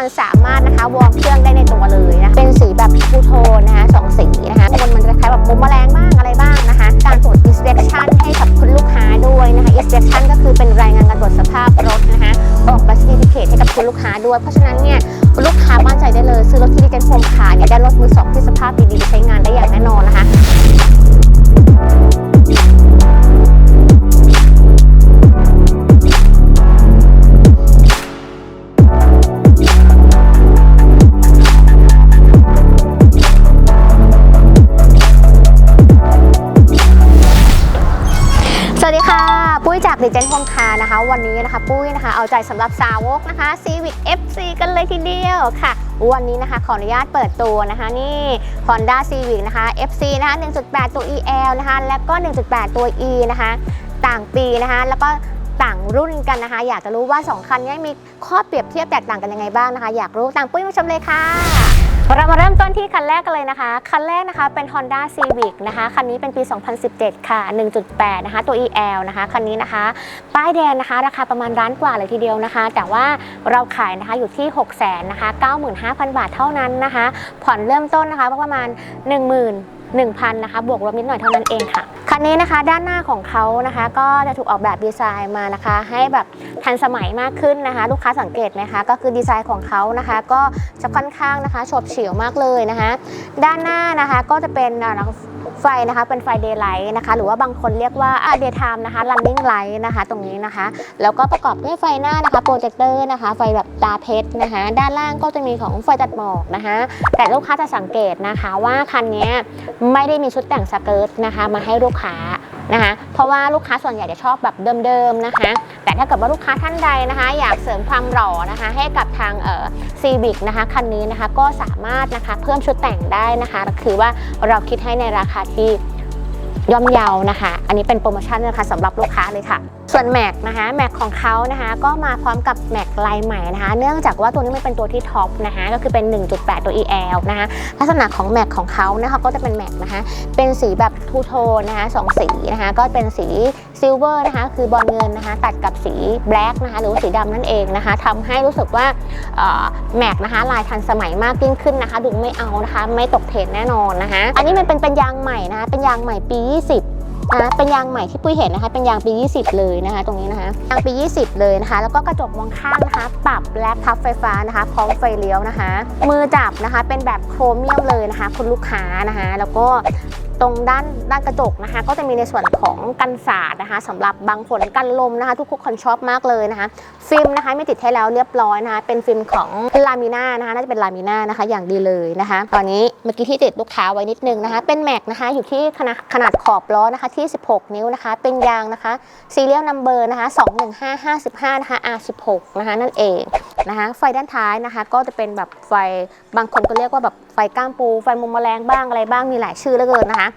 มันสามารถนะคะวอร์มเครื่องได้ในตัวเลยนะเป็นสีแบบทูโทนนะคะสองสีนะคะบนมันจะคล้ายแบบมุมแมลงบ้างอะไรบ้างนะคะ การตรวจ inspection ให้กับคุณลูกค้าด้วยนะคะ inspection ก็คือเป็นรายงานการตรวจสภาพรถนะคะออกบ certificate ให้กับคุณลูกค้าด้วย เพราะฉะนั้นเนี่ยลูกค้ามั่นใจได้เลย ซื้อรถที่ดิเจนโฮมคาร์เนี่ยได้รถมือสองที่สภาพดีๆใช้งานได้อย่างแน่นอนนะคะ ปุ้ยจเจนโฮมคาร์นะคะ วันนี้นะคะ ปุ้ยนะคะ เอาใจสำหรับสาวกนะคะ Civic FC กันเลยทีเดียวค่ะ วันนี้นะคะ ขออนุญาตเปิดตัวนะคะ นี่ Honda Civic นะคะ FC นะคะ 1.8 ตัว EL นะคะ แล้วก็ 1.8 ตัว E นะคะ ต่างปีนะคะ แล้วก็ต่างรุ่นกันนะคะ อยากจะรู้ว่า 2 คันนี้มีข้อเปรียบเทียบแตกต่างกันยังไงบ้างนะคะ อยากรู้ต่างปุ้ยมาชมเลยค่ะ เรามาเริ่มต้นที่คันแรกกันเลยนะคะ คันแรกนะคะเป็น Honda Civic นะคะ คันนี้เป็นปี 2017 ค่ะ 1.8 นะคะ ตัว EL นะคะ คันนี้นะคะ ป้ายแดงนะคะ ราคาประมาณร้านกว่าเลยทีเดียวนะคะ แต่ว่าเราขายนะคะอยู่ที่ 6 0 0 0 0นะคะ 95,000 บาทเท่านั้นนะคะ ผ่อนเริ่มต้นนะคะประมาณ 10,000 1,000นะคะบวกลบนิดหน่อยเท่านั้นเองค่ะคันนี้นะคะด้านหน้าของเขานะคะ ก็จะถูกออกแบบดีไซน์มานะคะ ให้แบบทันสมัยมากขึ้นนะคะ ลูกค้าสังเกตไหมคะก็คือดีไซน์ของเขานะคะ ก็จะค่อนข้างนะคะฉบเฉี่ยวมากเลยนะคะ ด้านหน้านะคะก็จะเป็น ไฟนะคะเป็นไฟเดย์ไลท์นะคะหรือว่าบางคนเรียกว่าเดย์ไทม์นะคะ running light นะคะ ตรงนี้นะคะ แล้วก็ประกอบด้วยไฟหน้านะคะโปรเจคเตอร์นะคะ ไฟแบบตาเพชรนะคะ ด้านล่างก็จะมีของไฟตัดหมอกนะคะ แต่ลูกค้าจะสังเกตนะคะว่าคันนี้ไม่ได้มีชุดแต่งสเกิร์ตนะคะ มาให้ลูกค้า นะคะ เพราะว่าลูกค้าส่วนใหญ่จะชอบแบบเดิมๆนะคะ แต่ถ้าเกิดว่าลูกค้าท่านใดนะคะ อยากเสริมความหล่อนะคะ ให้กับทางเอ่อซีบิกนะคะคันนี้นะคะก็สามารถนะคะเพิ่มชุดแต่งได้นะคะ คือว่าเราคิดให้ในราคาที่ ย่อมเยานะคะ อันนี้เป็นโปรโมชั่นนะคะสำหรับลูกค้าเลยค่ะ ส่วนแม็กนะคะแม็กของเขานะคะก็มาพร้อมกับแม็กลายใหม่นะคะ เนื่องจากว่าตัวนี้มันเป็นตัวที่ท็อปนะคะก็คือเป็น 1.8 ตัว EL นะคะลักษณะของแม็กของเขานะคะก็จะเป็นแม็กนะคะเป็นสีแบบทูโทนนะคะสองสีนะคะก็เป็นสีซิลเวอร์นะคะคือบอลเงินนะคะตัดกับสีแบล็กนะคะหรือว่าสีดำนั่นเองนะคะทำให้รู้สึกว่าแม็กนะคะลายทันสมัยมากยิ่งขึ้นนะคะ ดูไม่เอานะคะ ไม่ตกเทรนแน่นอนนะคะ อันนี้มันเป็นเป็นยางใหม่นะคะเป็นยางใหม่ปี 20นะเป็นยางใหม่ที่ปุ้ยเห็นนะคะ เป็นยางปี 20 เลยนะคะ ตรงนี้นะคะยางปี 20 เลยนะคะ แล้วก็กระจกมองข้างนะคะ ปรับและพับไฟฟ้านะคะ พร้อมไฟเลี้ยวนะคะ มือจับนะคะ เป็นแบบโครเมียมเลยนะคะ คุณลูกค้านะคะ แล้วก็ ตรงด้านด้านกระจกนะคะ ก็จะมีในส่วนของกันสาดนะคะสำหรับบางฝนกันลมนะคะ ทุกคนชอบมากเลยนะคะ ฟิล์มนะคะไม่ติดให้แล้วเรียบร้อยนะคะ เป็นฟิล์มของลามิน่านะคะ น่าจะเป็นลามิน่านะคะ อย่างดีเลยนะคะ ตอนนี้ เมื่อกี้ที่ติดลูกค้าไว้นิดนึงนะคะ เป็นแม็กนะคะ อยู่ที่ขนาดขนาดขอบล้อนะคะที่ 16 นิ้วนะคะ เป็นยางนะคะซีเรียลนัมเบอร์นะคะ21555นะคะ R16 นะคะนั่นเองนะคะ ไฟด้านท้ายนะคะ ก็จะเป็นแบบไฟบางคนก็เรียกว่าแบบไฟก้ามปู ไฟมุมแมลงบ้างอะไรบ้างมีหลายชื่อเหลือเกินนะคะ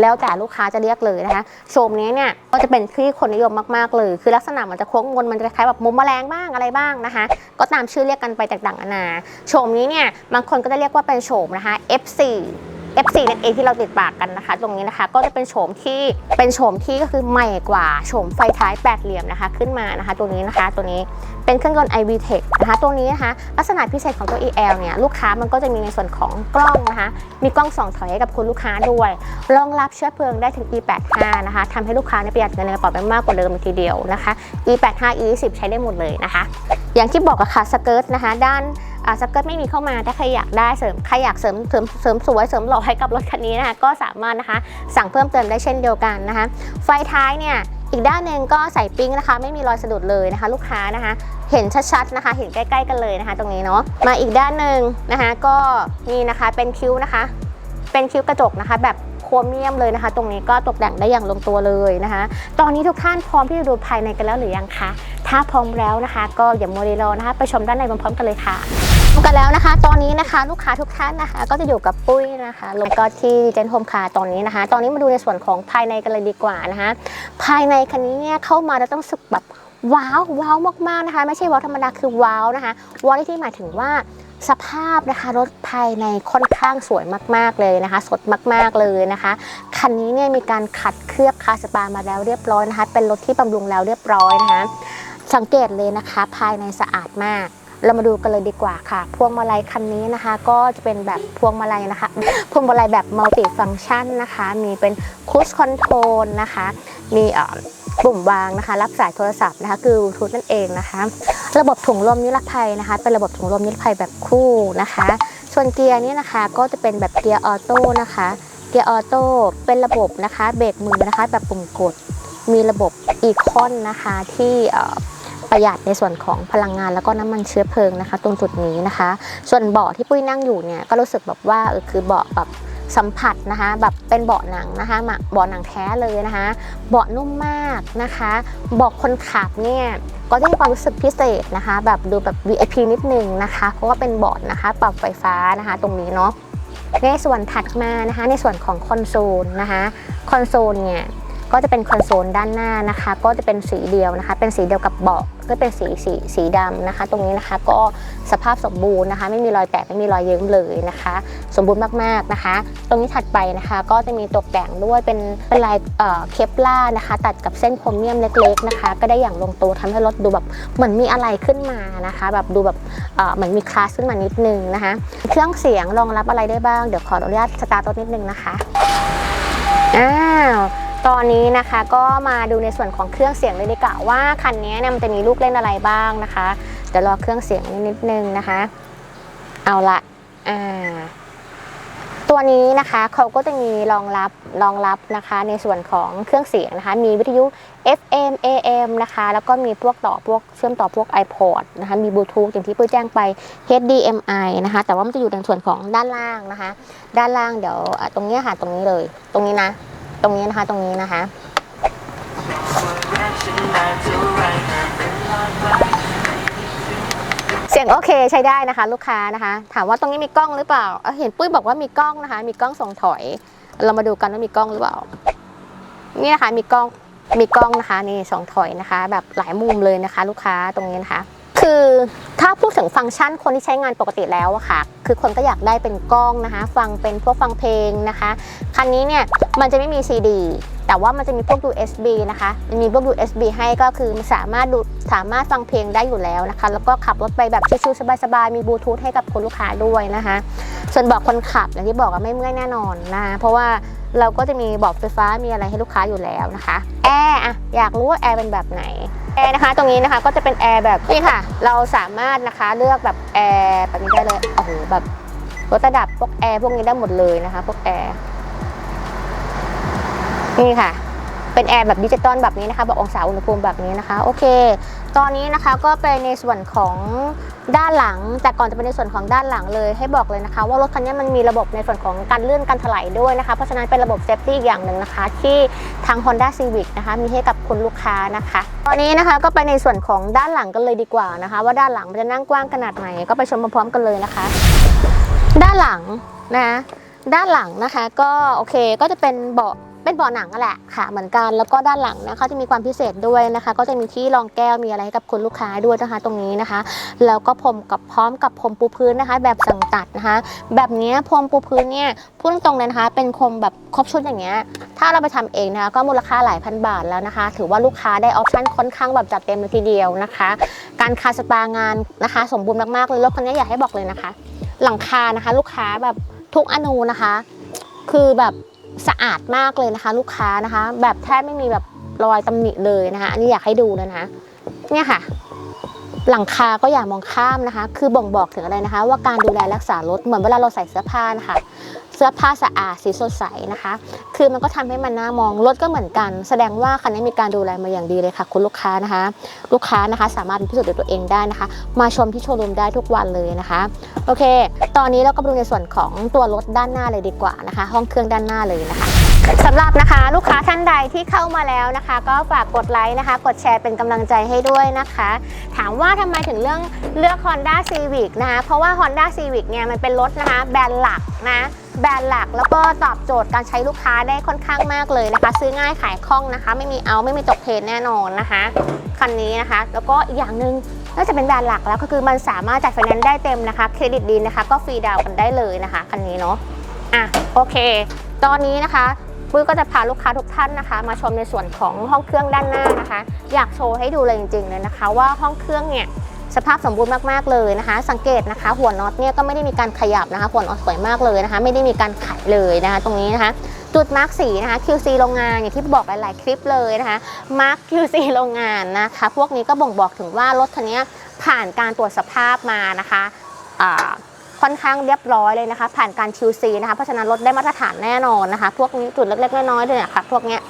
แล้วแต่ลูกค้าจะเรียกเลยนะคะโชมนี้เนี่ยก็จะเป็นที่คนนิยมมากๆเลยคือลักษณะมันจะโค้งมนมันจะคล้ายแบบมุมแมลงบ้างอะไรบ้างนะคะ ก็ตามชื่อเรียกกันไปแตกต่างกันานาโฉมนี้เนี่ยบางคนก็จะเรียกว่าเป็นโฉมนะคะ F F4 F4 นั่นเองที่เราติดปากกันนะคะ ตรงนี้นะคะก็จะเป็นโฉมที่เป็นโฉมที่ก็คือใหม่กว่าโฉมไฟท้ายแปดเหลี่ยมนะคะ ขึ้นมานะคะ ตัวนี้นะคะตัวนี้เป็นเครื่องยนต์ iVTEC นะคะตัวนี้นะคะลักษณะพิเศษของตัว EL เนี่ยลูกค้ามันก็จะมีในส่วนของกล้องนะคะ มีกล้องส่องถอยให้กับคุณลูกค้าด้วยรองรับเชื้อเพลิงได้ถึง E85 นะคะทำให้ลูกค้าประหยัดเงินในกระเป๋าไปมากกว่าเดิมทีเดียวนะคะ E85 E10 ใช้ได้หมดเลยนะคะ อย่างที่บอกอะค่ะสเกิร์ตนะคะ ด้าน อ่าสเกิร์ตไม่มีเข้ามาถ้าใครอยากได้เสริมใครอยากเสริมเสริมเสริมสวยเสริมหล่อให้กับรถคันนี้นะคะก็สามารถนะคะสั่งเพิ่มเติมได้เช่นเดียวกันนะคะ ไฟท้ายเนี่ยอีกด้านหนึ่งก็ใส่ปิ้งนะคะ ไม่มีรอยสะดุดเลยนะคะ ลูกค้านะคะ เห็นชัดๆนะคะ เห็นใกล้ ๆ กันเลยนะคะ ตรงนี้เนาะมาอีกด้านหนึ่งนะคะก็นี่นะคะเป็นคิ้วนะคะ เป็นคิ้วกระจกนะคะ แบบโครเมียมเลยนะคะ ตรงนี้ก็ตกแต่งได้อย่างลงตัวเลยนะคะ ตอนนี้ทุกท่านพร้อมที่จะดูภายในกันแล้วหรือยังคะถ้าพร้อมแล้วนะคะ ก็อย่าโมเดลนะคะ ไปชมด้านในพร้อมๆกันเลยค่ะ กันแล้วนะคะ ตอนนี้นะคะลูกค้าทุกท่านนะคะ ก็จะอยู่กับปุ้ยนะคะแล้วก็ที่เจนโฮมคาตอนนี้นะคะ ตอนนี้มาดูในส่วนของภายในกันเลยดีกว่านะคะ ภายในคันนี้เนี่ยเข้ามาแล้วต้องสึกแบบว้าวว้าวมากๆนะคะ ไม่ใช่ว้าวธรรมดาคือว้าวนะคะว้าวที่หมายถึงว่าสภาพนะคะรถภายในค่อนข้างสวยมากๆเลยนะคะ สดมากๆเลยนะคะคันนี้เนี่ยมีการขัดเคลือบคาสปามาแล้วเรียบร้อยนะคะ เป็นรถที่บำรุงแล้วเรียบร้อยนะคะ สังเกตเลยนะคะ ภายในสะอาดมาก เรามาดูกันเลยดีกว่าค่ะ พวงมาลัยคันนี้นะคะ ก็จะเป็นแบบพวงมาลัยนะคะ พวงมาลัยแบบมัลติฟังชันนะคะ มีเป็นคูชคอนโทรลนะคะ มีปุ่มวางนะคะ รับสายโทรศัพท์นะคะ คือบลูทูธนั่นเองนะคะ ระบบถุงลมนิรภัยนะคะ เป็นระบบถุงลมนิรภัยแบบคู่นะคะ ส่วนเกียร์นี่นะคะ ก็จะเป็นแบบเกียร์ออโต้นะคะ เกียร์ออโต้ เป็นระบบนะคะ เบรกมือนะคะ แบบปุ่มกด มีระบบอีคอนนะคะที่ ประหยัดในส่วนของพลังงานแล้วก็น้ำมันเชื้อเพลิงนะคะ ตรงจุดนี้นะคะ ส่วนเบาะที่ปุ้ยนั่งอยู่เนี่ยก็รู้สึกแบบว่าเออคือเบาะแบบสัมผัสนะคะแบบเป็นเบาะหนังนะคะเบาะหนังแท้เลยนะคะ เบาะนุ่มมากนะคะเบาะคนขับเนี่ยก็ได้ความรู้สึกพิเศษนะคะ แบบดูแบบ VIP นิดนึงนะคะ เพราะว่าเป็นเบาะนะคะปรับไฟฟ้านะคะ ตรงนี้เนาะในส่วนถัดมานะคะ ในส่วนของคอนโซลนะคะคอนโซลเนี่ย ก็จะเป็นคอนโซลด้านหน้านะคะ ก็จะเป็นสีเดียวนะคะ เป็นสีเดียวกับเบาะก็เป็นสีสีสีดำนะคะ ตรงนี้นะคะก็สภาพสมบูรณ์นะคะ ไม่มีรอยแตกไม่มีรอยเยิ้มเลยนะคะ สมบูรณ์มากๆนะคะ ตรงนี้ถัดไปนะคะ ก็จะมีตกแต่งด้วยเป็นเป็นลายเอ่อเคปล่านะคะ ตัดกับเส้นโครเมียมเล็กๆนะคะ ก็ได้อย่างลงตัวทำให้รถดูแบบเหมือนมีอะไรขึ้นมานะคะ แบบดูแบบเอ่อเหมือนมีคลาสขึ้นมานิดนึงนะคะ เครื่องเสียงรองรับอะไรได้บ้างเดี๋ยวขออนุญาตสตาร์ทรถนิดนึงนะคะอ้าว ตอนนี้นะคะก็มาดูในส่วนของเครื่องเสียงเลยดีกว่าว่าคันนี้เนี่ยมันจะมีลูกเล่นอะไรบ้างนะคะเดี๋ยวรอเครื่องเสียงนิดนึงนะคะ เอาละอ่าตัวนี้นะคะเขาก็จะมีรองรับรองรับนะคะในส่วนของเครื่องเสียงนะคะมีวิทยุ FM AM นะคะแล้วก็มีพวกต่อพวกเชื่อมต่อพวก iPod นะคะมีบลูทูธอย่างที่ปุ้ยแจ้งไป HDMI นะคะแต่ว่ามันจะอยู่ในส่วนของด้านล่างนะคะ ด้านล่างเดี๋ยวตรงนี้ค่ะตรงนี้เลย ตรงนี้นะ ตรงนี้นะคะ ตรงนี้นะคะ เสียงโอเคใช้ได้นะคะ ลูกค้านะคะ ถามว่าตรงนี้มีกล้องหรือเปล่าเาเห็นปุ้ยบอกว่ามีกล้องนะคะ มีกล้องส่องถอย เรามาดูกันว่ามีกล้องหรือเปล่า นี่นะคะมีกล้องมีกล้องนะคะนี่สองถอยนะคะ แบบหลายมุมเลยนะคะ ลูกค้าตรงนี้นะคะ คือถ้าพูดถึงฟังก์ชันคนที่ใช้งานปกติแล้วอะค่ะ คือคนก็อยากได้เป็นกล้องนะคะ ฟังเป็นพวกฟังเพลงนะคะ คันนี้เนี่ยมันจะไม่มี CD แต่ว่ามันจะมีพวก USB นะคะมันมีพวก USB ให้ก็คือมันสามารถดูสามารถฟังเพลงได้อยู่แล้วนะคะ แล้วก็ขับรถไปแบบชิวๆสบายๆ มีบลูทูธให้กับคุณลูกค้าด้วยนะคะ ส่วนบอกคนขับอย่างที่บอกว่าไม่เมื่อยแน่นอนนะคะเพราะว่า เราก็จะมีบอกไฟฟ้ามีอะไรให้ลูกค้าอยู่แล้วนะคะแอร์อะอยากรู้ว่าแอร์เป็นแบบไหนแอร์นะคะตรงนี้นะคะก็จะเป็นแอร์แบบนี่ค่ะ เราสามารถนะคะเลือกแบบแอร์แบบนี้ได้เลยโอ้โหแบบลดระดับพวกแอร์พวกนี้ได้หมดเลยนะคะ พวกแอร์นี่ค่ะ เป็นแอร์แบบดิจิตอลแบบนี้นะคะแบบองศาอุณหภูมิแบบนี้นะคะโอเค ตอนนี้นะคะก็เป็นในส่วนของด้านหลัง แต่ก่อนจะเป็นในส่วนของด้านหลังเลยให้บอกเลยนะคะ ว่ารถคันนี้มันมีระบบในส่วนของการเลื่อนการถลายด้วยนะคะเพราะฉะนั้นเป็นระบบเซฟตี้อย่างหนึ่งนะคะ ที่ทาง Honda Civic นะคะ มีให้กับคุณลูกค้านะคะ ตอนนี้นะคะก็ไปในส่วนของด้านหลังกันเลยดีกว่านะคะ ว่าด้านหลังมันจะนั่งกว้างขนาดไหนก็ไปชมพร้อมๆกันเลยนะคะ ด้านหลังนะคะด้านหลังนะคะก็โอเคก็จะเป็นเบาะ เป็นเบาะหนังนั่นแหละค่ะเหมือนกันแล้วก็ด้านหลังนะคะจะมีความพิเศษด้วยนะคะ ก็จะมีที่รองแก้วมีอะไรให้กับคุณลูกค้าด้วยนะคะ ตรงนี้นะคะ แล้วก็พรมกับพร้อมกับพรมปูพื้นนะคะ แบบสั่งตัดนะคะ แบบนี้พรมปูพื้นเนี่ยพูดตรงๆเลยนะคะ เป็นคมแบบครบชุดอย่างเงี้ยถ้าเราไปทำเองนะคะก็มูลค่าหลายพันบาทแล้วนะคะ ถือว่าลูกค้าได้ออปชั่นค่อนข้างแบบจัดเต็มเลยทีเดียวนะคะ การคาสปางานนะคะ สมบูรณ์มากๆเลยรถคันนี้อยากให้บอกเลยนะคะ หลังคานะคะ ลูกค้าแบบทุกอนูนะคะ คือแบบ สะอาดมากเลยนะคะ ลูกค้านะคะ แบบแทบไม่มีแบบรอยตำหนิเลยนะคะ อันนี้อยากให้ดูเลยนะเนี่ยค่ะ หลังคาก็อย่ามองข้ามนะคะ คือบ่งบอกถึงอะไรนะคะ ว่าการดูแลรักษารถเหมือนเวลาเราใส่เสื้อผ้านะคะ เสื้อผ้าสะอาดสีสดใสนะคะ คือมันก็ทำให้มันน่ามองรถก็เหมือนกัน แสดงว่าคันนี้มีการดูแลมาอย่างดีเลยค่ะ คุณลูกค้านะคะ ลูกค้านะคะสามารถพิสูจน์ด้วยตัวเองได้นะคะ มาชมที่โชว์รูมได้ทุกวันเลยนะคะ โอเค ตอนนี้เราก็มาดูในส่วนของตัวรถด้านหน้าเลยดีกว่านะคะ ห้องเครื่องด้านหน้าเลยนะคะสำหรับนะคะลูกค้าท่านใดที่เข้ามาแล้วนะคะ ก็ฝากกดไลค์นะคะ กดแชร์เป็นกำลังใจให้ด้วยนะคะ ถามว่าทำไมถึงเรื่องเลือก Honda Civic นะคะเพราะว่า Honda Civic เนี่ยมันเป็นรถนะคะแบรนด์หลักนะ แบรนด์หลักแล้วก็ตอบโจทย์การใช้ลูกค้าได้ค่อนข้างมากเลยนะคะ ซื้อง่ายขายคล่องนะคะ ไม่มีเอาไม่มีตกเทรนแน่นอนนะคะคันนี้นะคะ แล้วก็อีกอย่างหนึ่งน่าจะเป็นแบรนด์หลักแล้วก็คือมันสามารถจ่ายไฟแนนซ์ได้เต็มนะคะเครดิตดีนะคะ ก็ฟรีดาวน์กันได้เลยนะคะคันนี้เนาะอะโอเค ตอนนี้นะคะปุ้ยก็จะพาลูกค้าทุกท่านนะคะ มาชมในส่วนของห้องเครื่องด้านหน้านะคะ อยากโชว์ให้ดูเลยจริงๆเลยนะคะ ว่าห้องเครื่องเนี่ย สภาพสมบูรณ์มากๆเลยนะคะ สังเกตนะคะ หัวน็อตเนี่ยก็ไม่ได้มีการขยับนะคะ หัวน็อตสวยมากเลยนะคะ ไม่ได้มีการขัดเลยนะคะ ตรงนี้นะคะ จุดมาร์กสีนะคะ QC โรงงานอย่างที่บอกหลายๆคลิปเลยนะคะมาร์ก QC โรงงานนะคะ พวกนี้ก็บ่งบอกถึงว่ารถคันนี้ผ่านการตรวจสภาพมานะคะค่อนข้างเรียบร้อยเลยนะคะ ผ่านการ QC นะคะเพราะฉะนั้นรถได้มาตรฐานแน่นอนนะคะ พวกนี้จุดเล็กๆน้อยๆเลยนะคะพวกเนี้ย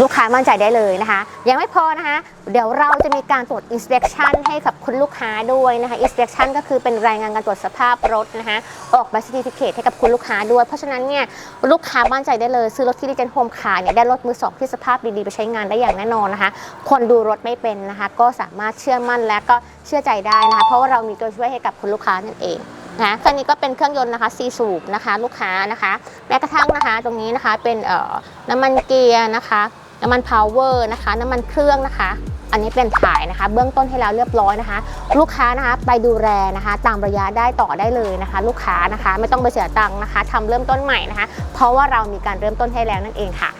ลูกค้ามั่นใจได้เลยนะคะ ยังไม่พอนะคะ เดี๋ยวเราจะมีการตรวจ inspection ให้กับคุณลูกค้าด้วยนะคะ inspection ก็คือเป็นรายงานการตรวจสภาพรถนะคะออกใบ certificate ให้กับคุณลูกค้าด้วย เพราะฉะนั้นเนี่ยลูกค้ามั่นใจได้เลย ซื้อรถที่ดิจิทัลโฮมคาร์เนี่ยได้รถมือสองที่สภาพดีๆ ไปใช้งานได้อย่างแน่นอนนะคะ คนดูรถไม่เป็นนะคะ ก็สามารถเชื่อมั่นและก็เชื่อใจได้นะคะ เพราะว่าเรามีตัวช่วยให้กับคุณลูกค้านั่นเองนะคันนี้ก็เป็นเครื่องยนต์นะคะซีสูบนะคะ ลูกค้านะคะ แม้กระทั่งนะคะ ตรงนี้นะคะเป็นเอ่อน้ำมันเกียร์นะคะ น้ำมันพาวเวอร์นะคะ น้ำมันเครื่องนะคะ อันนี้เป็นถ่ายนะคะ เบื้องต้นให้แล้วเรียบร้อยนะคะ ลูกค้านะคะไปดูแลนะคะ ตามระยะได้ต่อได้เลยนะคะ ลูกค้านะคะ ไม่ต้องไปเสียตังค์นะคะทำเริ่มต้นใหม่นะคะ เพราะว่าเรามีการเริ่มต้นให้แล้วนั่นเองค่ะ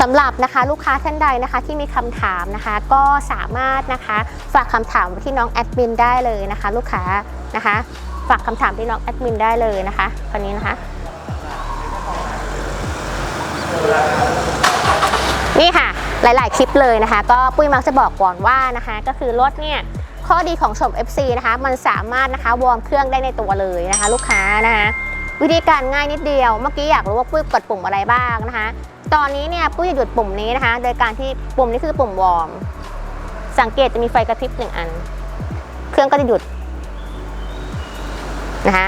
สำหรับนะคะลูกค้าท่านใดนะคะที่มีคำถามนะคะ ก็สามารถนะคะ ฝากคำถามไว้ที่น้องแอดมินได้เลยนะคะ ลูกค้านะคะ ฝากคำถามที่น้องแอดมินได้เลยนะคะคนนี้นะคะ นี่ค่ะหลาย ๆ คลิปเลยนะคะ ก็ปุ้ยมักจะบอกก่อนว่านะคะ ก็คือรถเนี่ยข้อดีของชม FC นะคะมันสามารถนะคะวอร์มเครื่องได้ในตัวเลยนะคะ ลูกค้านะคะวิธีการง่ายนิดเดียว เมื่อกี้อยากรู้ว่าปุ้ยกดปุ่มอะไรบ้างนะคะ ตอนนี้เนี่ยปุ้ยจะหยุดปุ่มนี้นะคะ โดยการที่ปุ่มนี้คือปุ่มวอร์มสังเกตจะมีไฟกระพริบหนึ่งอัน เครื่องก็จะหยุดนะคะ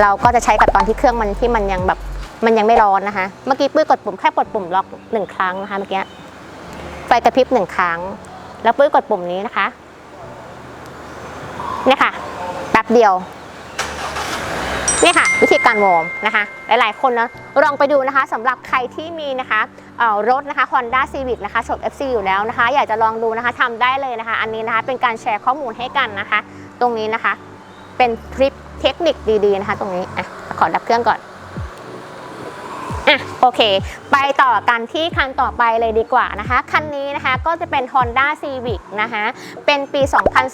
เราก็จะใช้กับตอนที่เครื่องมันที่มันยังแบบ มันยังไม่ร้อนนะคะ เมื่อกี้ปุ้ยกดปุ่มแค่กดปุ่มล็อกหนึ่งครั้งนะคะเมื่อกี้ไฟกระพริบหนึ่งครั้ง แล้วปุ้ยกดปุ่มนี้นะคะเนี่ยค่ะแป๊บเดียวนี่ค่ะ วิธีการวอร์มนะคะ หลายๆ คนนะลองไปดูนะคะสำหรับใครที่มีนะคะรถนะคะ Honda Civic นะคะชม FC อยู่แล้วนะคะ อยากจะลองดูนะคะทำได้เลยนะคะ อันนี้นะคะเป็นการแชร์ข้อมูลให้กันนะคะ ตรงนี้นะคะ เป็นทริปเทคนิคดีๆนะคะ ตรงนี้อะขอดับเครื่องก่อน โอเค ไปต่อกันที่คันต่อไปเลยดีกว่านะคะ คันนี้นะคะก็จะเป็น Honda Civic นะคะ เป็นปี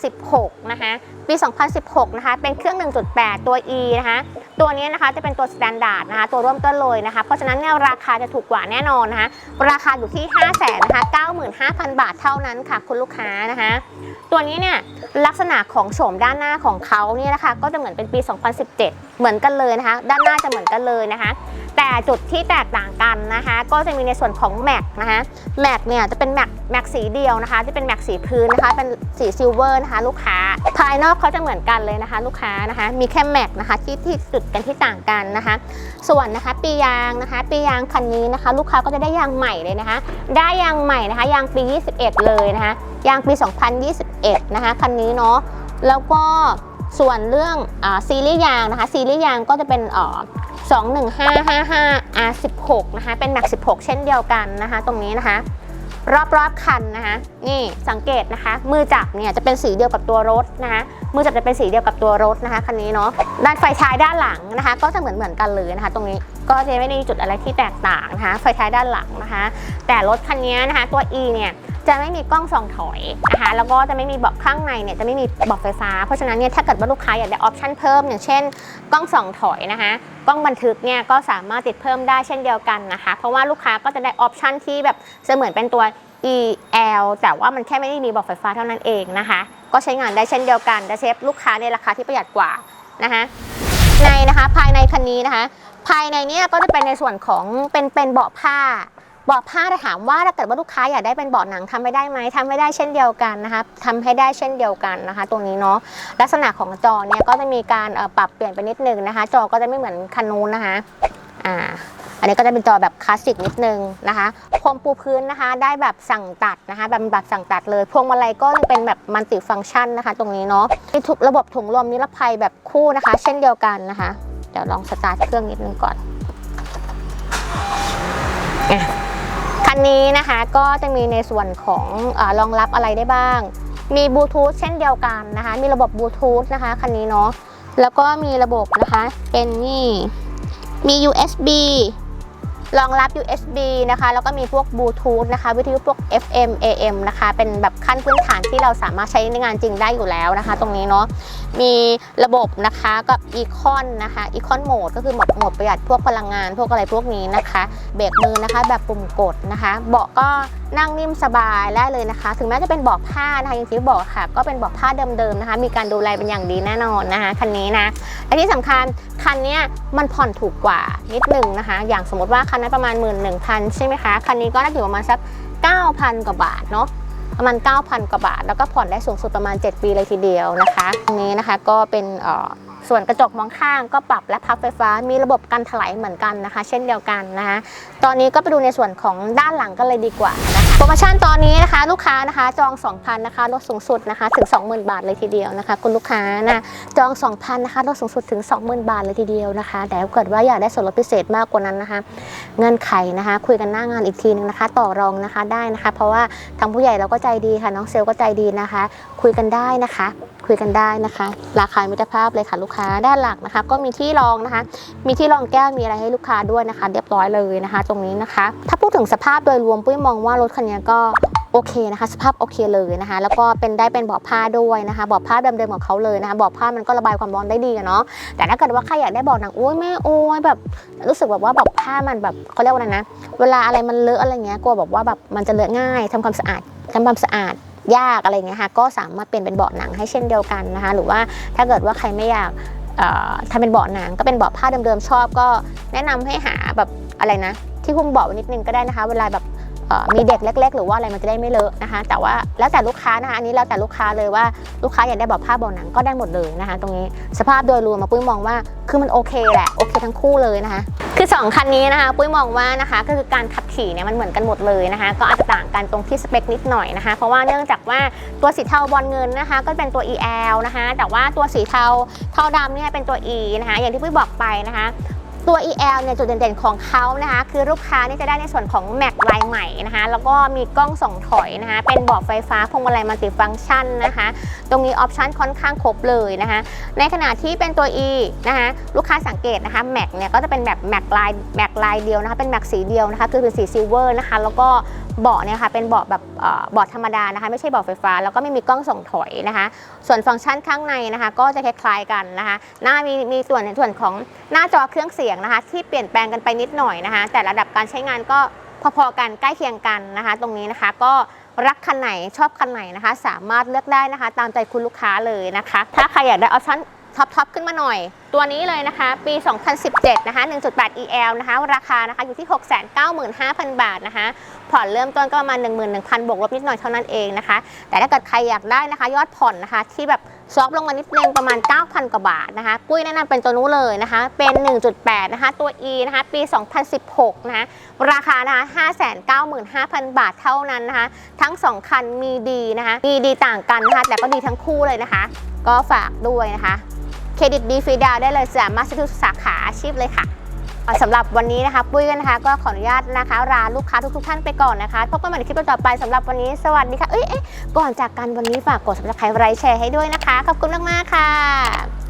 2016 นะคะ ปี 2016 นะคะ เป็นเครื่อง 1.8 ตัว E นะคะ ตัวนี้นะคะจะเป็นตัว Standard นะคะ ตัวร่วมต้นเลยนะคะ เพราะฉะนั้นเนี่ยราคาจะถูกกว่าแน่นอนนะคะ ราคาอยู่ที่ 5 0 0 0 0นะคะ95,000 บาทเท่านั้นค่ะ คุณลูกค้านะคะ ตัวนี้เนี่ยลักษณะของโฉมด้านหน้าของเขาเนี่ยนะคะ ก็จะเหมือนเป็นปี 2017 เหมือนกันเลยนะคะ ด้านหน้าจะเหมือนกันเลยนะคะ แต่จุดที่แตกต่างกันนะคะ ก็จะมีในส่วนของแม็กนะคะแม็กเนี่ยจะเป็นแม็กแม็กสีเดียวนะคะ ที่เป็นแม็กสีพื้นนะคะ เป็นสีซิลเวอร์นะคะ ลูกค้า ภายนอกเขาจะเหมือนกันเลยนะคะ ลูกค้านะคะ มีแค่แม็กนะคะที่ที่จุดกันที่ต่างกันนะคะ ส่วนนะคะปียางนะคะ ปียางคันนี้นะคะ ลูกค้าก็จะได้ยางใหม่เลยนะคะ ได้ยางใหม่นะคะยางปี 21 เลยนะคะ ยางปี 2021 นะคะคันนี้เนาะแล้วก็ส่วนเรื่องอซีรีส์ยางนะคะซีรีส์ยางก็จะเป็นอ่อ21555 R16 นะคะเป็นแม็ก16 เช่นเดียวกันนะคะ ตรงนี้นะคะ รอบๆคันนะคะนี่สังเกตนะคะ มือจับเนี่ยจะเป็นสีเดียวกับตัวรถนะคะมือจับจะเป็นสีเดียวกับตัวรถนะคะคันนี้เนาะด้านไฟท้ายด้านหลังนะคะ ก็จะเหมือนเหมือนกันเลยนะคะ ตรงนี้ก็จะไม่ได้มีจุดอะไรที่แตกต่างนะคะ ไฟท้ายด้านหลังนะคะ แต่รถคันนี้นะคะตัว E เนี่ย จะไม่มีกล้องส่องถอยนะคะแล้วก็จะไม่มีเบาะข้างในเนี่ยจะไม่มีเบาะไฟฟ้า เพราะฉะนั้นเนี่ยถ้าเกิดว่าลูกค้าอยากได้ออปชั่นเพิ่ม อย่างเช่น กล้องส่องถอยนะคะกล้องบันทึกเนี่ยก็สามารถติดเพิ่มได้เช่นเดียวกันนะคะ เพราะว่าลูกค้าก็จะได้ออปชั่นที่แบบเสมือนเป็นตัว EL แต่ว่ามันแค่ไม่ได้มีเบาะไฟฟ้าเท่านั้นเองนะคะ ก็ใช้งานได้เช่นเดียวกันจะเซฟลูกค้าในราคาที่ประหยัดกว่านะคะในนะคะภายในคันนี้นะคะ ภายในเนี่ยก็จะเป็นในส่วนของเป็นเป็นเบาะผ้า เบาะผ้าถามว่าถ้าเกิดว่าลูกค้าอยากได้เป็นเบาะหนังทำไม่ได้ไหมทำไม่ได้เช่นเดียวกันนะคะทำให้ได้เช่นเดียวกันนะคะ ตรงนี้เนาะลักษณะของจอเนี่ยก็จะมีการปรับเปลี่ยนไปนิดนึงนะคะ จอก็จะไม่เหมือนคันนู้นนะคะอ่าอันนี้ก็จะเป็นจอแบบคลาสสิกนิดนึงนะคะพรมปูพื้นนะคะ ได้แบบสั่งตัดนะคะ แบบแบบสั่งตัดเลย พวงมาลัยก็เป็นแบบมัลติฟังก์ชันนะคะ ตรงนี้เนาะมีทุกระบบถุงลมนิรภัยแบบคู่นะคะ เช่นเดียวกันนะคะ เดี๋ยวลองสตาร์ทเครื่องนิดนึงก่อนอะ นนี้นะคะก็จะมีในส่วนของอรองรับอะไรได้บ้าง มีบลูทูธเช่นเดียวกันนะคะ มีระบบบลูทูธนะคะคันนี้เนาะ แล้วก็มีระบบนะคะ เป็นนี่ มี USB รองรับ USB นะคะ แล้วก็มีพวกบลูทูธนะคะ วิทยุพวก FM AM นะคะ เป็นแบบขั้นพื้นฐานที่เราสามารถใช้ในงานจริงได้อยู่แล้วนะคะ ตรงนี้เนาะ มีระบบนะคะกับอีคอนนะคะอีคอนโหมดก็คือโหมดโหมดประหยัดพวกพลังงาน พวกอะไรพวกนี้นะคะ เบรกมือนะคะ แบบปุ่มกดนะคะ เบาะก็นั่งนิ่มสบายได้เลยนะคะ ถึงแม้จะเป็นเบาะผ้านะคะอย่างที่บอกค่ะ ก็เป็นเบาะผ้าเดิมๆนะคะ มีการดูแลเป็นอย่างดีแน่นอนนะคะคันนี้นะและที่สำคัญคันเนี้ยมันผ่อนถูกกว่านิดนึงนะคะ อย่างสมมติว่าคันนั้นประมาณ 1 1 0 0 0 ใช่ไหมคะ คันนี้ก็น่าจะอยู่ประมาณสัก 9,000 กว่าบาทเนาะประมาณ 9,000 กว่าบาท แล้วก็ผ่อนได้สูงสุดประมาณ 7 ปีเลยทีเดียวนะคะตรงนี้นะคะก็เป็นเอ่อส่วนกระจกมองข้างก็ปรับและพับไฟฟ้ามีระบบกันถลายเหมือนกันนะคะ เช่นเดียวกันนะคะ ตอนนี้ก็ไปดูในส่วนของด้านหลังกันเลยดีกว่า โปรโมชั่นตอนนี้นะคะ ลูกค้านะคะจอง 2,000นะคะลดสูงสุดนะคะถึง 20,000 บาทเลยทีเดียวนะคะ คุณลูกค้านะจอง 2,000นะคะลดสูงสุดถึง 20,000 บาทเลยทีเดียวนะคะแต่ถ้าเกิดว่าอยากได้ส่วนลดพิเศษมากกว่านั้นนะคะ เงื่อนไขนะคะ คุยกันหน้างานอีกทีนึงนะคะ ต่อรองนะคะได้นะคะ เพราะว่าทางผู้ใหญ่เราก็ใจดีค่ะ น้องเซลก็ใจดีนะคะ คุยกันได้นะคะ คุยกันได้นะคะ ราคามิตรภาพเลยค่ะลูกค้าด้านหลักนะคะ ก็มีที่รองนะคะ มีที่รองแก้วมีอะไรให้ลูกค้าด้วยนะคะ เรียบร้อยเลยนะคะ ตรงนี้นะคะ ถ้าพูดถึงสภาพโดยรวมปุ้ยมองว่ารถคันนี้ก็โอเคนะคะสภาพโอเคเลยนะคะ แล้วก็เป็นได้เป็นเบาะผ้าด้วยนะคะเบาะผ้าเดิมๆของเขาเลยนะคะเบาะผ้ามันก็ระบายความร้อนได้ดีเนาะแต่ถ้าเกิดว่าใครอยากได้เบาะหนังโอ้ยไม่โอ้ยแบบ รู้สึกแบบว่าแบบผ้ามันแบบเขาเรียกว่าอะไรนะ เวลาอะไรมันเลอะอะไรเงี้ยกลัวแบบว่าแบบมันจะเลอะง่ายทำความสะอาดทำความสะอาด ยากอะไรเงี้ยค่ะก็สามารถเปลี่ยนเป็นเบาะหนังให้เช่นเดียวกันนะคะ หรือว่าถ้าเกิดว่าใครไม่อยากทำเป็นเบาะหนังก็เป็นเบาะผ้าเดิมๆชอบ ก็แนะนำให้หาแบบอะไรนะ ที่หุ้มเบาะนิดนึงก็ได้นะคะ เวลาแบบ มีเด็กเล็ก ๆ หรือว่าอะไรมันจะได้ไม่เลอะนะคะ แต่ว่าแล้วแต่ลูกค้านะคะอันนี้แล้วแต่ลูกค้าเลยว่าลูกค้าอยากได้เบาะผ้าเบาหนังก็ได้หมดเลยนะคะ ตรงนี้สภาพโดยรวมมาปุ้ยมองว่าคือมันโอเคแหละโอเคทั้งคู่เลยนะคะ คือ 2 คันนี้นะคะปุ้ยมองว่านะคะก็คือการขับขี่เนี่ยมันเหมือนกันหมดเลยนะคะ ก็อาจจะต่างกันตรงที่สเปคนิดหน่อยนะคะ เพราะว่าเนื่องจากว่าตัวสีเทาบอลเงินนะคะ ก็เป็นตัว EL นะคะ แต่ว่าตัวสีเทาเทาดำเนี่ยเป็นตัว E นะคะ อย่างที่ปุ้ยบอกไปนะคะ ตัว EL เนี่ยจุดเด่นๆของเขานะคะคือลูกค้านี่จะได้ในส่วนของแม็กลายใหม่นะคะแล้วก็มีกล้องส่องถอยนะคะเป็นบอดไฟฟ้าพวงมาลัยมัลติฟังก์ชันนะคะตรงนี้ออปชันค่อนข้างครบเลยนะคะในขณะที่เป็นตัว E นะคะลูกค้าสังเกตนะคะแม็กเนี่ยก็จะเป็นแบบแม็กลายแม็กลายเดียวนะคะเป็นแม็กสีเดียวนะคะคือเป็นสีซิลเวอร์นะคะแล้วก็ เบาะเนี่ยค่ะเป็นเบาะแบบเบาะธรรมดานะคะไม่ใช่เบาะไฟฟ้าแล้วก็ไม่มีกล้องส่องถอยนะคะ ส่วนฟังก์ชันข้างในนะคะ ก็จะคล้ายๆกันนะคะ หน้ามีมีส่วนในส่วนของหน้าจอเครื่องเสียงนะคะ ที่เปลี่ยนแปลงกันไปนิดหน่อยนะคะ แต่ระดับการใช้งานก็พอๆกันใกล้เคียงกันนะคะ ตรงนี้นะคะก็รักคันไหนชอบคันไหนนะคะ สามารถเลือกได้นะคะ ตามใจคุณลูกค้าเลยนะคะ ถ้าใครอยากได้ออปชั่น ท็อปทอปขึ้นมาหน่อย ตัวนี้เลยนะคะ ปี 2017 นะคะ 1.8 EL นะคะ ราคานะคะอยู่ที่ 695,000 บาทนะคะ ผ่อนเริ่มต้นก็ประมาณ 11,000 บวกลบนิดหน่อยเท่านั้นเองนะคะ แต่ถ้าเกิดใครอยากได้นะคะ ยอดผ่อนนะคะที่แบบซอฟลงมานิดนึงประมาณ 9,000 กว่าบาทนะคะ ปุ้ยแนะนำเป็นตัวนู้นเลยนะคะ เป็น 1.8 นะคะ ตัว E นะคะ ปี 2016 นะคะ ราคานะคะ 595,000 บาทเท่านั้นนะคะ ทั้ง 2 คันมีดีนะคะ มีดีต่างกันนะคะ แต่ก็ดีทั้งคู่เลยนะคะ ก็ฝากด้วยนะคะ เครดิตดีฟรีดาวได้เลยสามารถซื้อทุกสาขาอาชีพเลยค่ะสำหรับวันนี้นะคะ ปุ้ยกันนะคะก็ขออนุญาตนะคะลาลูกค้าทุกๆท่านไปก่อนนะคะพบกันใหม่ในคลิปต่อไปสำหรับวันนี้สวัสดีค่ะเอ้ยเอ้ยก่อนจากกันวันนี้ฝากกด subscribe ไลค์แชร์ให้ด้วยนะคะ ขอบคุณมากๆค่ะ